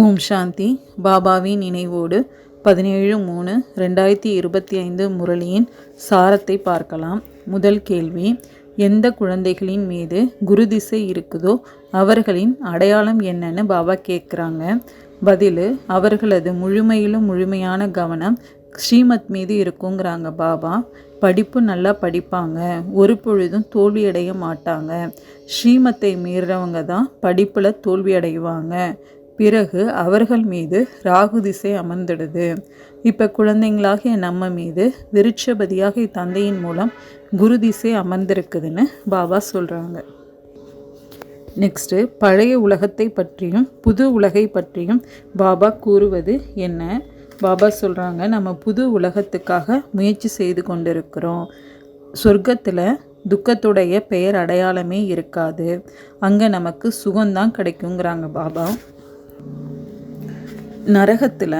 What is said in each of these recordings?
ஓம் சாந்தி. பாபாவின் நினைவோடு பதினேழு மூணு ரெண்டாயிரத்தி இருபத்தி ஐந்து முரளியின் சாரத்தை பார்க்கலாம். முதல் கேள்வி எந்த குழந்தைகளின் மீது குரு திசை இருக்குதோ அவர்களின் அடையாளம் என்னன்னு பாபா கேட்குறாங்க பதில் அவர்களது முழுமையிலும் முழுமையான கவனம் ஸ்ரீமத் மீது இருக்குங்கிறாங்க பாபா. படிப்பு நல்லா படிப்பாங்க ஒரு பொழுதும் தோல்வியடைய மாட்டாங்க. ஸ்ரீமத்தை மீறவங்க தான் படிப்பில் தோல்வி அடைவாங்க. பிறகு அவர்கள் மீது ராகு திசை அமர்ந்துடுது. இப்போ குழந்தைங்களாகிய நம்ம மீது விருட்சபதியாக தந்தையின் மூலம் குரு திசை அமர்ந்திருக்குதுன்னு பாபா சொல்கிறாங்க நெக்ஸ்ட்டு பழைய உலகத்தை பற்றியும் புது உலகை பற்றியும் பாபா கூறுவது என்ன? பாபா சொல்கிறாங்க நம்ம புது உலகத்துக்காக முயற்சி செய்து கொண்டிருக்கிறோம். சொர்க்கத்தில் துக்கத்துடைய பெயர் அடையாளமே இருக்காது. அங்கே நமக்கு சுகம்தான் கிடைக்குங்கிறாங்க பாபா. நரகத்தில்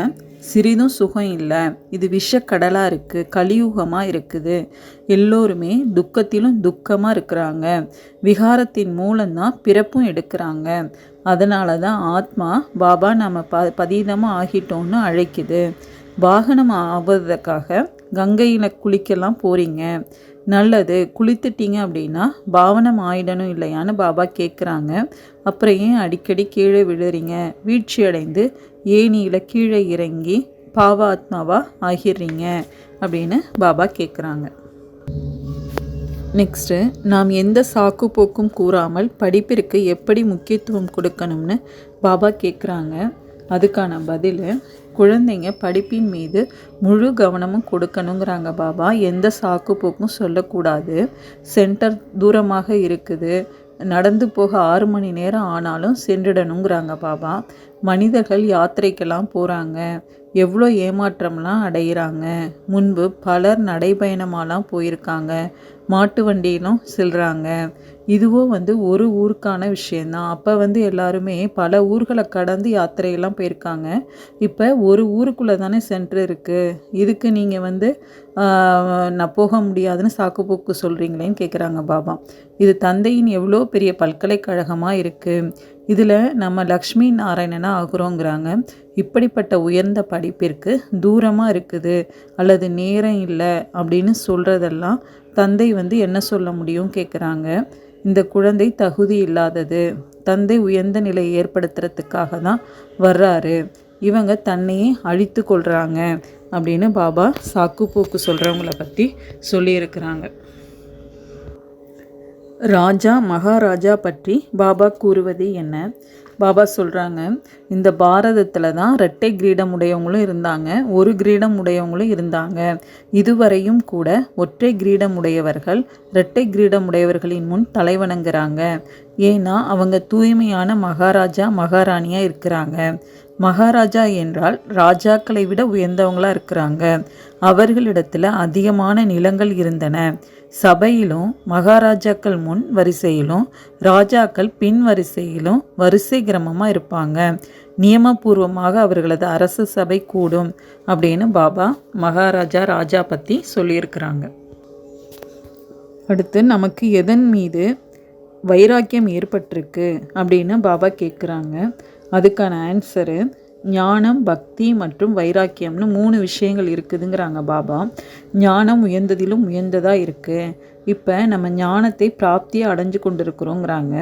சிறிதும் சுகம் இல்லை. இது விஷக்கடலாக இருக்குது கலியுகமாக இருக்குது. எல்லோருமே துக்கத்திலும் துக்கமாக இருக்கிறாங்க. விகாரத்தின் மூலம்தான் பிறப்பும் எடுக்கிறாங்க. அதனால தான் ஆத்மா பாபா நம்ம ப பதீதமாக ஆகிட்டோம்னு அழைக்குது. வாகனம் ஆவதற்காக கங்கையில் குளிக்கலாம் போகிறீங்க நல்லது. குளித்துட்டீங்க அப்படின்னா பாவனம் ஆயிடணும் இல்லையான்னு பாபா கேட்குறாங்க அப்புறம் ஏன் அடிக்கடி கீழே விழுறீங்க? வீழ்ச்சி அடைந்து ஏனியில் கீழே இறங்கி பாவாத்மாவா ஆகிடுறீங்க அப்படின்னு பாபா கேட்குறாங்க நெக்ஸ்ட்டு நாம் எந்த சாக்கு போக்கும் கூறாமல் படிப்பிற்கு எப்படி முக்கியத்துவம் கொடுக்கணும்னு பாபா கேட்குறாங்க அதுக்கான பதில் குழந்தைங்க படிப்பின் மீது முழு கவனமும் கொடுக்கணுங்கிறாங்க பாபா. எந்த சாக்கு போக்கும் சொல்லக்கூடாது. சென்டர் தூரமாக இருக்குது. நடந்து போக ஆறு மணி நேரம் ஆனாலும் சென்றிடணுங்கிறாங்க பாபா. மனிதர்கள் யாத்திரைக்கெல்லாம் போகிறாங்க எவ்வளோ ஏமாற்றம்லாம் அடைகிறாங்க முன்பு பலர் நடைபயணமாலாம் போயிருக்காங்க. மாட்டு வண்டியிலும் செல்கிறாங்க இதுவும் வந்து ஒரு ஊருக்கான விஷயந்தான். அப்போ வந்து எல்லாருமே பல ஊர்களை கடந்து யாத்திரையெல்லாம் போயிருக்காங்க. இப்போ ஒரு ஊருக்குள்ளே தானே சென்டர் இருக்குது இதுக்கு நீங்கள் வந்து நான் போக முடியாதுன்னு சாக்குப்போக்கு சொல்கிறீங்களேன்னு கேட்குறாங்க பாபா. இது தந்தையின் எவ்வளோ பெரிய பல்கலைக்கழகமாக இருக்குது இதில் நம்ம லக்ஷ்மி நாராயணனாக ஆகுறோங்கிறாங்க. இப்படிப்பட்ட உயர்ந்த படிப்பிற்கு தூரமாக இருக்குது அல்லது நேரம் இல்லை அப்படின்னு சொல்கிறதெல்லாம் தந்தை வந்து என்ன சொல்ல முடியும் கேட்குறாங்க இந்த குழந்தை தகுதி இல்லாதது தந்தை உயர்ந்த நிலையை ஏற்படுத்துறதுக்காக தான் வர்றாரு. இவங்க தன்னையே அழித்து கொள்கிறாங்க அப்படின்னு பாபா சாக்கு போக்கு சொல்கிறவங்கள பற்றி சொல்லியிருக்கிறாங்க. ராஜா மகாராஜா பற்றி பாபா கூறுவது என்ன? பாபா சொல்கிறாங்க இந்த பாரதத்தில் தான் ரெட்டை கிரீடம் உடையவங்களும் இருந்தாங்க ஒரு கிரீடம் உடையவங்களும் இருந்தாங்க. இதுவரையும் கூட ஒற்றை கிரீடம் உடையவர்கள் இரட்டை கிரீடம் உடையவர்களின் முன் தலைவணங்குறாங்க. ஏன்னா அவங்க தூய்மையான மகாராஜா மகாராணியாக இருக்கிறாங்க. மகாராஜா என்றால் ராஜாக்களை விட உயர்ந்தவங்களாக இருக்கிறாங்க. அவர்களிடத்தில் அதிகமான நிலங்கள் இருந்தன. சபையிலும் மகாராஜாக்கள் முன் வரிசையிலும் ராஜாக்கள் பின் வரிசையிலும் வரிசை கிரமமாக இருப்பாங்க. நியமபூர்வமாக அவர்களது அரசு சபை கூடும் அப்படின்னு பாபா மகாராஜா ராஜா பற்றி சொல்லியிருக்கிறாங்க. அடுத்து நமக்கு எதன் மீது வைராக்கியம் ஏற்பட்டிருக்கு அப்படின்னு பாபா கேட்குறாங்க அதுக்கான ஆன்சரு ஞானம் பக்தி மற்றும் வைராக்கியம்னு மூணு விஷயங்கள் இருக்குதுங்கிறாங்க பாபா. ஞானம் உயர்ந்ததிலும் உயர்ந்ததாக இருக்குது இப்போ நம்ம ஞானத்தை பிராப்தியாக அடைஞ்சு கொண்டிருக்கிறோங்கிறாங்க.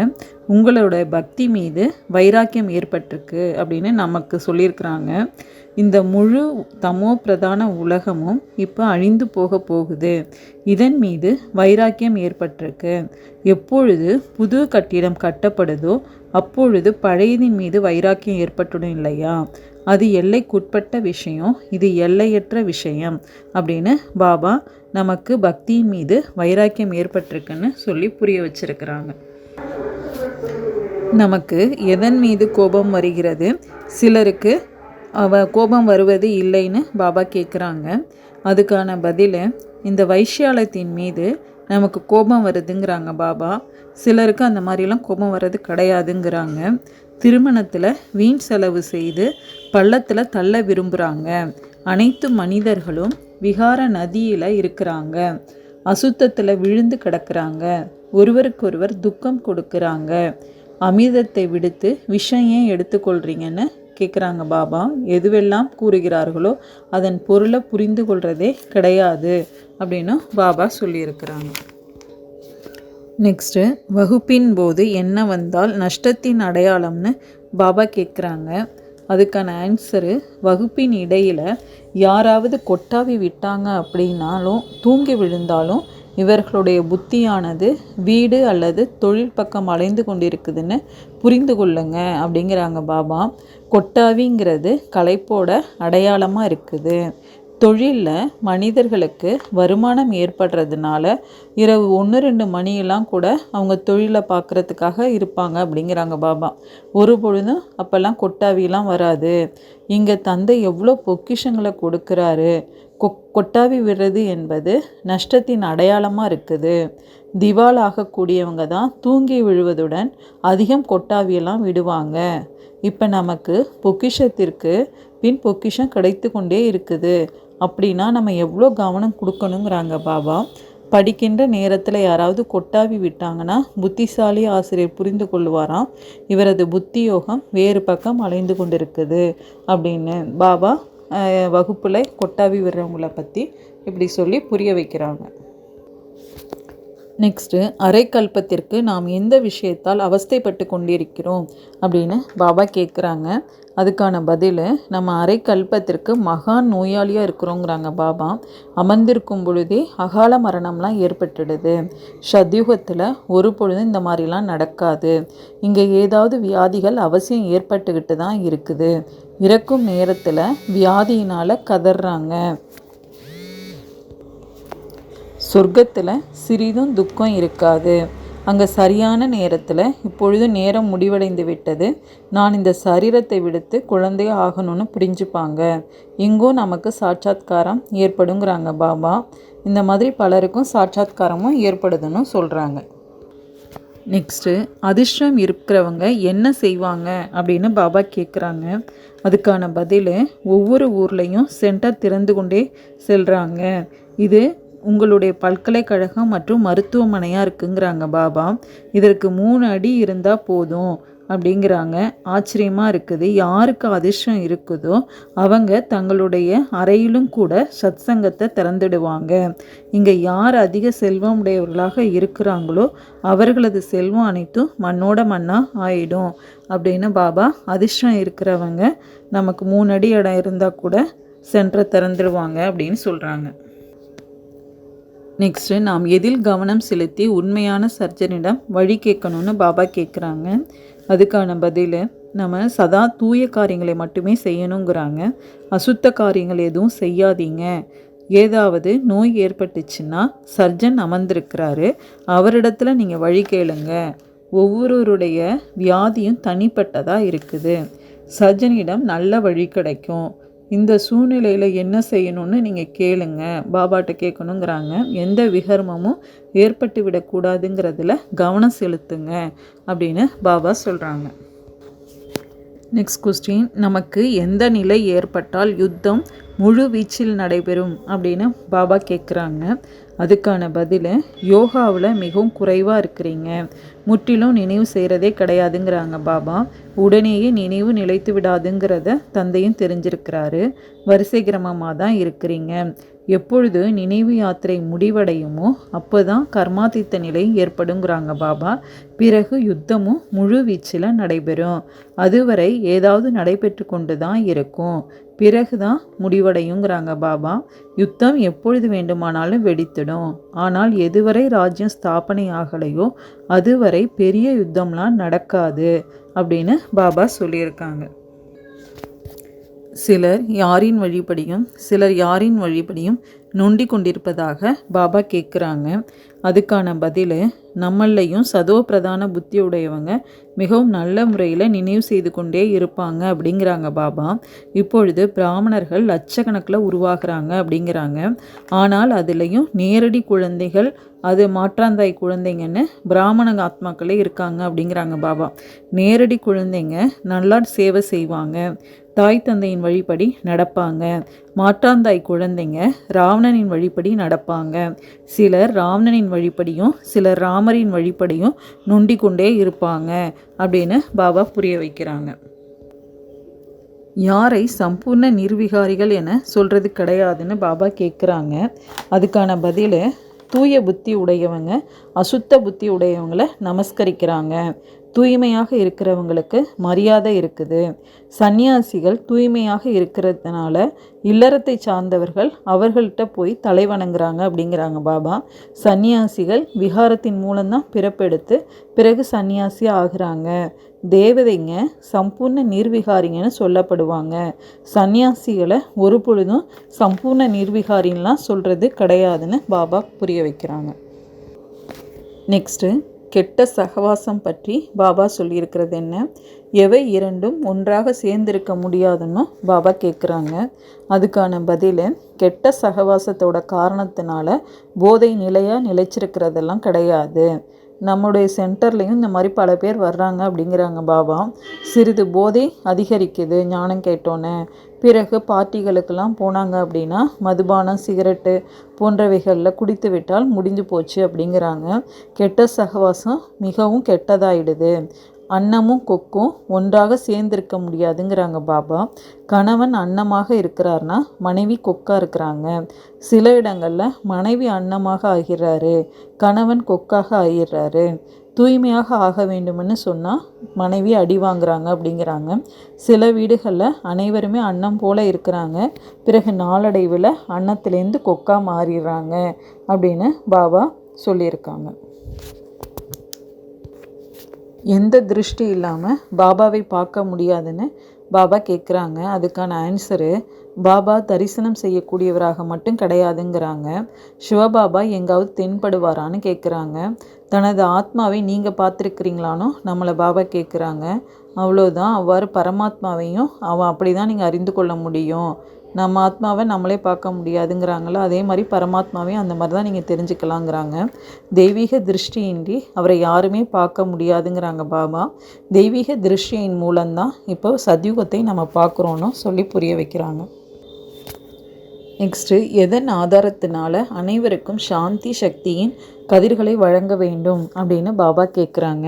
உங்களோட பக்தி மீது வைராக்கியம் ஏற்பட்டிருக்கு அப்படின்னு நமக்கு சொல்லியிருக்கிறாங்க. இந்த முழு தமோ பிரதான உலகமும் இப்போ அழிந்து போக போகுது. இதன் மீது வைராக்கியம் ஏற்பட்டிருக்கு. எப்பொழுது புது கட்டிடம் கட்டப்படுதோ அப்பொழுது பழையதின் மீது வைராக்கியம் ஏற்பட்டுடும் இல்லையா? அது எல்லைக்குட்பட்ட விஷயம் இது எல்லையற்ற விஷயம் அப்படின்னு பாபா நமக்கு பக்தியின் மீது வைராக்கியம் ஏற்பட்டிருக்குன்னு சொல்லி புரிய வச்சிருக்கிறாங்க. நமக்கு எதன் மீது கோபம் வருகிறது? சிலருக்கு அவ கோபம் வருவது இல்லைன்னு பாபா கேட்குறாங்க அதுக்கான பதில் இந்த வைஷ்யாலத்தின் மீது நமக்கு கோபம் வருதுங்கிறாங்க பாபா. சிலருக்கு அந்த மாதிரிலாம் கோபம் வர்றது கிடையாதுங்கிறாங்க. திருமணத்தில் வீண் செலவு செய்து பள்ளத்தில் தள்ள விரும்புகிறாங்க அனைத்து மனிதர்களும் விகார நதியில் இருக்கிறாங்க. அசுத்தத்தில் விழுந்து கிடக்கிறாங்க. ஒருவருக்கொருவர் துக்கம் கொடுக்குறாங்க. அமிர்தத்தை விடுத்து விஷயம் ஏன் எடுத்துக்கொள்கிறீங்கன்னு கேட்குறாங்க பாபா. எதுவெல்லாம் கூறுகிறார்களோ அதன் பொருளை புரிந்து கொள்கிறதே கிடையாது அப்படின்னு பாபா சொல்லியிருக்கிறாங்க. நெக்ஸ்ட்டு வகுப்பின் போது என்ன வந்தால் நஷ்டத்தின் அடையாளம்னு பாபா கேட்குறாங்க அதுக்கான ஆன்சரு வகுப்பின் இடையில் யாராவது கொட்டாவி விட்டாங்க அப்படின்னாலும் தூங்கி விழுந்தாலும் இவர்களுடைய புத்தியானது வீடு அல்லது தொழில் பக்கம் அலைந்து கொண்டிருக்குதுன்னு புரிந்து கொள்ளுங்க அப்படிங்கிறாங்க பாபா. கொட்டாவிங்கிறது களைப்போட அடையாளமாக இருக்குது. தொழிலில் மனிதர்களுக்கு வருமானம் ஏற்படுறதுனால இரவு ஒன்று ரெண்டு மணியெல்லாம் கூட அவங்க தொழிலை பார்க்குறதுக்காக இருப்பாங்க அப்படிங்கிறாங்க பாபா. ஒரு பொழுதும் அப்போல்லாம் கொட்டாவிலாம் வராது. இங்கே தந்தை எவ்வளோ பொக்கிஷங்களை கொடுக்குறாரு. கொ கொட்டாவி விடுறது என்பது நஷ்டத்தின் அடையாளமாக இருக்குது. திவால் ஆகக்கூடியவங்க தான் தூங்கி விழுவதுடன் அதிகம் கொட்டாவியெல்லாம் விடுவாங்க. இப்போ நமக்கு பொக்கிஷத்திற்கு பின் பொக்கிஷம் கிடைத்து கொண்டே இருக்குது. அப்படின்னா நம்ம எவ்வளோ கவனம் கொடுக்கணுங்கிறாங்க பாபா. படிக்கின்ற நேரத்தில் யாராவது கொட்டாவி விட்டாங்கன்னா புத்திசாலி ஆசிரியர் புரிந்து கொள்வாராம் இவரது புத்தி யோகம் வேறு பக்கம் அலைந்து கொண்டிருக்குது அப்படின்னு பாபா வகுப்பில் கொட்டாவி விடுறவங்கள பற்றி இப்படி சொல்லி புரிய வைக்கிறாங்க. நெக்ஸ்ட்டு அரைக்கல்பத்திற்கு நாம் எந்த விஷயத்தால் அவஸ்தைப்பட்டு கொண்டிருக்கிறோம் அப்படின்னு பாபா கேட்குறாங்க அதுக்கான பதில் நம்ம அரைக்கல்பத்திற்கு மகான் நோயாளியாக இருக்கிறோங்கிறாங்க பாபா. அமர்ந்திருக்கும் பொழுதே அகால மரணம்லாம் ஏற்பட்டுடுது. சத்யுகத்தில் ஒரு பொழுதும் இந்த மாதிரிலாம் நடக்காது. இங்கே ஏதாவது வியாதிகள் அவசியம் ஏற்பட்டுக்கிட்டு தான் இருக்குது. இறக்கும் நேரத்தில் வியாதியினால் கதறாங்க சொர்க்கத்தில் சிறிதும் துக்கம் இருக்காது. அங்கே சரியான நேரத்தில் இப்பொழுது நேரம் முடிவடைந்து விட்டது. நான் இந்த சரீரத்தை விடுத்து குழந்தைய ஆகணும்னு புரிஞ்சுப்பாங்க. எங்கோ நமக்கு சாட்சாத்காரம் ஏற்படுங்கிறாங்க பாபா. இந்த மாதிரி பலருக்கும் சாட்சாத்காரமும் ஏற்படுதுன்னு சொல்கிறாங்க நெக்ஸ்ட்டு அதிர்ஷ்டம் இருக்கிறவங்க என்ன செய்வாங்க அப்படின்னு பாபா கேட்குறாங்க அதுக்கான பதில் ஒவ்வொரு ஊர்லேயும் சென்டர் திறந்து கொண்டே செல்கிறாங்க இது உங்களுடைய பல்கலைக்கழகம் மற்றும் மருத்துவமனையாக இருக்குங்கிறாங்க பாபா. இதற்கு மூணு அடி இருந்தால் போதும் அப்படிங்கிறாங்க. ஆச்சரியமாக இருக்குது. யாருக்கு அதிர்ஷ்டம் இருக்குதோ அவங்க தங்களுடைய அறையிலும் கூட சத் சங்கத்தை திறந்துடுவாங்க. இங்கே யார் அதிக செல்வம் உடையவர்களாக இருக்கிறாங்களோ அவர்களது செல்வம் அனைத்தும் மண்ணோட மண்ணாக ஆயிடும் அப்படின்னு பாபா அதிர்ஷ்டம் இருக்கிறவங்க நமக்கு மூணு அடி இடம் இருந்தால் கூட சென்டரை திறந்துடுவாங்க அப்படின்னு சொல்கிறாங்க நெக்ஸ்ட்டு நாம் எதில் கவனம் செலுத்தி உண்மையான சர்ஜனிடம் வழி கேட்கணும்னு பாபா கேட்குறாங்க. அதுக்கான பதில் நம்ம சதா தூய காரியங்களை மட்டுமே செய்யணுங்கிறாங்க. அசுத்த காரியங்கள் எதுவும் செய்யாதீங்க. ஏதாவது நோய் ஏற்பட்டுச்சுன்னா சர்ஜன் அமர்ந்திருக்கிறாரு. அவரிடத்துல நீங்கள் வழி கேளுங்க. ஒவ்வொருவருடைய வியாதியும் தனிப்பட்டதாக இருக்குது. சர்ஜனிடம் நல்ல வழி கிடைக்கும். இந்த சூழ்நிலையில் என்ன செய்யணும்னு நீங்கள் கேளுங்க. பாபாட்ட கேட்கணுங்கிறாங்க. எந்த விகர்மமும் ஏற்பட்டு விடக்கூடாதுங்கிறதுல கவனம் செலுத்துங்க அப்படின்னு பாபா சொல்கிறாங்க நெக்ஸ்ட் கொஸ்டின் நமக்கு எந்த நிலை ஏற்பட்டால் யுத்தம் முழு வீச்சில் நடைபெறும் அப்படின்னு பாபா கேட்குறாங்க அதுக்கான பதில் யோகாவில் மிகவும் குறைவாக இருக்கிறீங்க. முற்றிலும் நினைவு செய்கிறதே கிடையாதுங்கிறாங்க பாபா. உடனேயே நினைவு நிலைத்து விடாதுங்கிறத தந்தையும் தெரிஞ்சிருக்கிறாரு. வரிசை கிரமமாக தான் இருக்கிறீங்க. எப்பொழுது நினைவு யாத்திரை முடிவடையுமோ அப்போ தான் கர்மாதித்த நிலை ஏற்படுங்கிறாங்க பாபா. பிறகு யுத்தமும் முழு வீச்சில் நடைபெறும். அதுவரை ஏதாவது நடைபெற்று கொண்டு தான் இருக்கும். பிறகு தான் முடிவடையுங்கிறாங்க பாபா. யுத்தம் எப்பொழுது வேண்டுமானாலும் வெடித்திடும். ஆனால் எதுவரை ராஜ்யம் ஸ்தாபனை ஆகலையோ அதுவரை பெரிய யுத்தம்லாம் நடக்காது அப்படின்னு பாபா சொல்லியிருக்காங்க. சிலர் யாரின் வழிப்படியும் சிலர் யாரின் வழிப்படியும் நொண்டி கொண்டிருப்பதாக பாபா கேட்குறாங்க. அதுக்கான பதில் நம்மளையும் சதோ பிரதான புத்தி உடையவங்க மிகவும் நல்ல முறையில் நினைவு செய்து கொண்டே இருப்பாங்க அப்படிங்கிறாங்க பாபா. இப்பொழுது பிராமணர்கள் லட்சக்கணக்கில் உருவாகிறாங்க அப்படிங்கிறாங்க. ஆனால் அதுலேயும் நேரடி குழந்தைகள் அது மாற்றாந்தாய் குழந்தைங்கன்னு பிராமண ஆத்மாக்களே இருக்காங்க அப்படிங்கிறாங்க பாபா. நேரடி குழந்தைங்க நல்லா சேவை செய்வாங்க. தாய் தந்தையின் வழிப்படி நடப்பாங்க. மாற்றாந்தாய் குழந்தைங்க ராவணனின் வழிப்படி நடப்பாங்க. சிலர் ராவணனின் வழிப்படியும் சிலர் ராமரின் வழிப்படியும் நொண்டி கொண்டே இருப்பாங்க அப்படின்னு பாபா புரிய வைக்கிறாங்க. யாரை சம்பூர்ண நிர்விகாரிகள் என சொல்கிறது கிடையாதுன்னு பாபா கேட்குறாங்க அதுக்கான பதில் தூய புத்தி உடையவங்க அசுத்த புத்தி உடையவங்களை நமஸ்கரிக்கிறாங்க. தூய்மையாக இருக்கிறவங்களுக்கு மரியாதை இருக்குது. சந்நியாசிகள் தூய்மையாக இருக்கிறதுனால இல்லறத்தை சார்ந்தவர்கள் அவர்கள்ட்ட போய் தலை வணங்குறாங்க அப்படிங்கிறாங்க பாபா. சந்நியாசிகள் விகாரத்தின் மூலம்தான் பிறப்பெடுத்து பிறகு சந்நியாசி ஆகிறாங்க. தேவதைங்க சம்பூர்ண நிர்விகாரிங்கன்னு சொல்லப்படுவாங்க. சந்நியாசிகளை ஒரு பொழுதும் சம்பூர்ண நிர்விகாரின்லாம் சொல்கிறது கிடையாதுன்னு பாபா புரிய வைக்கிறாங்க. நெக்ஸ்ட்டு கெட்ட சகவாசம் பற்றி பாபா சொல்லியிருக்கிறது என்ன? எவை இரண்டும் ஒன்றாக சேர்ந்திருக்க முடியாதுன்னு பாபா கேட்குறாங்க அதுக்கான பதில் கெட்ட சகவாசத்தோட காரணத்தினால போதை நிலையாக நிலைச்சிருக்கிறதெல்லாம் கிடையாது. நம்முடைய சென்டர்லேயும் இந்த மாதிரி பல பேர் வர்றாங்க அப்படிங்கிறாங்க பாபா. சிறிது போதை அதிகரிக்குது ஞானம் கேட்டோன்னே. பிறகு பார்ட்டிகளுக்கெல்லாம் போனாங்க அப்படின்னா மதுபானம் சிகரெட்டு போன்றவைகளில் குடித்து விட்டால் முடிஞ்சு போச்சு அப்படிங்கிறாங்க. கெட்ட சகவாசம் மிகவும் கெட்டதாயிடுது. அன்னமும் கொக்கும் ஒன்றாக சேர்ந்திருக்க முடியாதுங்கிறாங்க பாபா. கணவன் அன்னமாக இருக்கிறார்னா மனைவி கொக்காக இருக்கிறாங்க. சில இடங்களில் மனைவி அன்னமாக ஆகிறாரு கணவன் கொக்காக ஆகிடுறாரு தூய்மையாக ஆக வேண்டும்னு சொன்னால் மனைவி அடி வாங்குறாங்க அப்படிங்கிறாங்க. சில வீடுகளில் அனைவருமே அன்னம் போல் இருக்கிறாங்க. பிறகு நாளடைவில் அன்னத்துலேருந்து கொக்கா மாறிடுறாங்க அப்படின்னு பாபா சொல்லியிருக்காங்க. எந்த திருஷ்டி இல்லாமல் பாபாவை பார்க்க முடியாதுன்னு பாபா கேட்குறாங்க அதுக்கான ஆன்சரு பாபா தரிசனம் செய்யக்கூடியவராக மட்டும் கிடையாதுங்கிறாங்க. சிவபாபா எங்காவது தென்படுவாரான்னு கேட்குறாங்க தனது ஆத்மாவை நீங்கள் பார்த்துருக்குறீங்களானோ நம்மளை பாபா கேட்குறாங்க அவ்வளோதான் அவ்வாறு பரமாத்மாவையும் அவன் அப்படி தான் நீங்கள் அறிந்து கொள்ள முடியும். நம்ம ஆத்மாவை நம்மளே பார்க்க முடியாதுங்கிறாங்களோ அதே மாதிரி பரமாத்மாவையும் அந்த மாதிரி தான் நீங்கள் தெரிஞ்சுக்கலாங்கிறாங்க. தெய்வீக திருஷ்டியின்றி அவரை யாருமே பார்க்க முடியாதுங்கிறாங்க பாபா. தெய்வீக திருஷ்டியின் மூலம்தான் இப்போ சத்யுகத்தை நம்ம பார்க்குறோன்னு சொல்லி புரிய வைக்கிறாங்க. நெக்ஸ்ட்டு எதன் ஆதாரத்தினால அனைவருக்கும் சாந்தி சக்தியின் கதிர்களை வழங்க வேண்டும் அப்படின்னு பாபா கேட்குறாங்க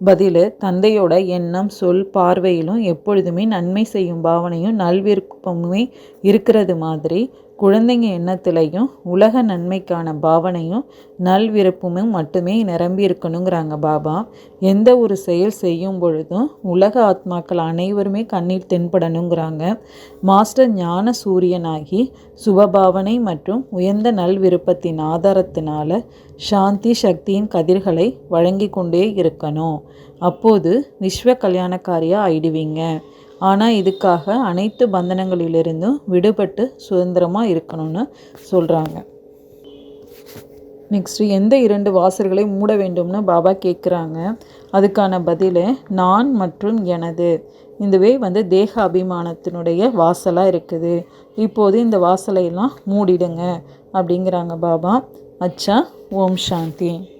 பதில் தந்தையோட எண்ணம் சொல் பார்வையிலும் எப்பொழுதுமே நன்மை செய்யும் பாவனையும் நல்விருப்பமுமே இருக்கிறது மாதிரி குழந்தைங்க எண்ணத்துலையும் உலக நன்மைக்கான பாவனையும் நல்விருப்பமும் மட்டுமே நிரம்பி இருக்கணுங்கிறாங்க பாபா. எந்த ஒரு செயல் செய்யும் பொழுதும் உலக ஆத்மாக்கள் அனைவருமே கண்ணீர் தென்படணுங்கிறாங்க. மாஸ்டர் ஞான சூரியனாகி சுபபாவனை மற்றும் உயர்ந்த நல்விருப்பத்தின் ஆதாரத்தினால சாந்தி சக்தியின் கதிர்களை வழங்கி கொண்டே இருக்கணும். அப்போது விஸ்வ கல்யாணக்காரியாக ஆயிடுவீங்க. ஆனால் இதுக்காக அனைத்து பந்தனங்களிலிருந்தும் விடுபட்டு சுதந்திரமாக இருக்கணும்னு சொல்கிறாங்க நெக்ஸ்ட்டு எந்த இரண்டு வாசல்களை மூட வேண்டும்னு பாபா கேட்குறாங்க அதுக்கான பதில் நான் மற்றும் எனது. இதுவே வந்து தேக அபிமானத்தினுடைய வாசலாக இருக்குது. இப்போது இந்த வாசலையெல்லாம் மூடிடுங்க அப்படிங்கிறாங்க பாபா. அச்சா ஓம் சாந்தி.